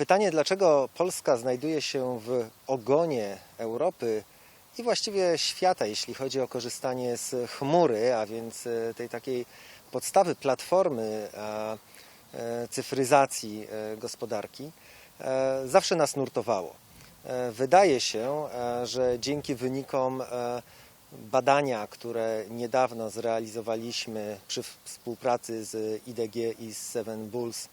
Pytanie, dlaczego Polska znajduje się w ogonie Europy i właściwie świata, jeśli chodzi o korzystanie z chmury, a więc e, tej takiej podstawy platformy e, cyfryzacji e, gospodarki, zawsze nas nurtowało. Wydaje się, że dzięki wynikom badania, które niedawno zrealizowaliśmy przy współpracy z IDG i z Seven Bulls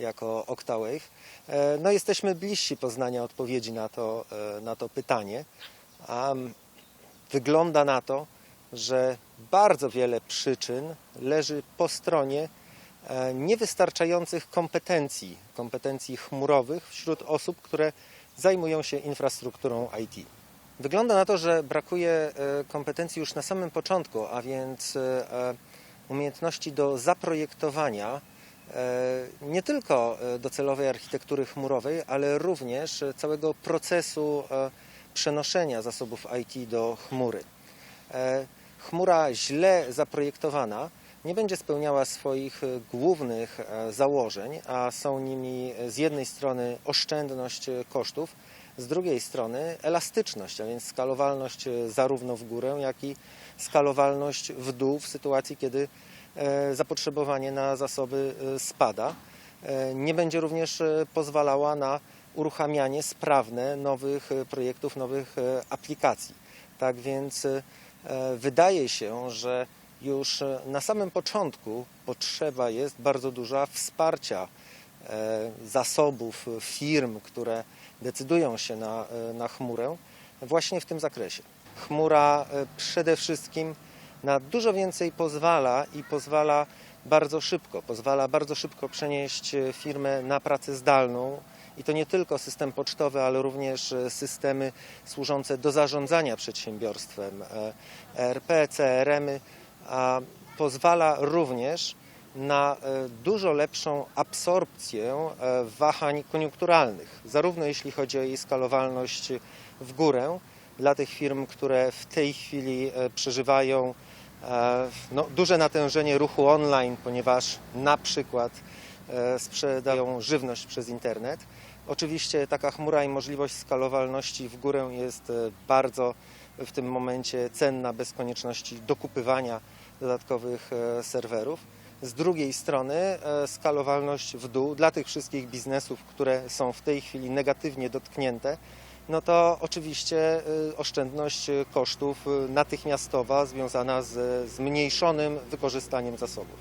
jako Octawave, e, no jesteśmy bliżsi poznania odpowiedzi na to, e, na to pytanie. A wygląda na to, że bardzo wiele przyczyn leży po stronie e, niewystarczających kompetencji, kompetencji chmurowych wśród osób, które zajmują się infrastrukturą IT. Wygląda na to, że brakuje kompetencji już na samym początku, a więc umiejętności do zaprojektowania nie tylko e, docelowej architektury chmurowej, ale również e, całego procesu e, przenoszenia zasobów IT do chmury. E, Chmura źle zaprojektowana nie będzie spełniała swoich e, głównych e, założeń, a są nimi e, z jednej strony oszczędność e, kosztów, z drugiej strony elastyczność, a więc skalowalność e, zarówno w górę, jak i skalowalność w dół w sytuacji, kiedy e, zapotrzebowanie na zasoby e, spada. E, Nie będzie również e, pozwalała na uruchamianie sprawne nowych e, projektów, nowych e, aplikacji. Tak więc e, wydaje się, że już e, na samym początku potrzeba jest bardzo duża wsparcia e, zasobów e, firm, które decydują się na, e, na chmurę właśnie w tym zakresie. Chmura e, przede wszystkim na dużo więcej pozwala i pozwala bardzo szybko, pozwala bardzo szybko przenieść e, firmę na pracę zdalną. I to nie tylko system pocztowy, ale również e, systemy służące do zarządzania przedsiębiorstwem, e, ERP, CRM-y, a pozwala również na e, dużo lepszą absorpcję e, wahań koniunkturalnych, zarówno jeśli chodzi o jej skalowalność w górę dla tych firm, które w tej chwili e, przeżywają e, no, duże natężenie ruchu online, ponieważ na przykład e, sprzedają żywność przez internet. Oczywiście taka chmura i możliwość skalowalności w górę jest e, bardzo w tym momencie cenna bez konieczności dokupywania dodatkowych e, serwerów. Z drugiej strony e, skalowalność w dół dla tych wszystkich biznesów, które są w tej chwili negatywnie dotknięte, no to oczywiście y, oszczędność y, kosztów y, natychmiastowa związana z zmniejszonym wykorzystaniem zasobów.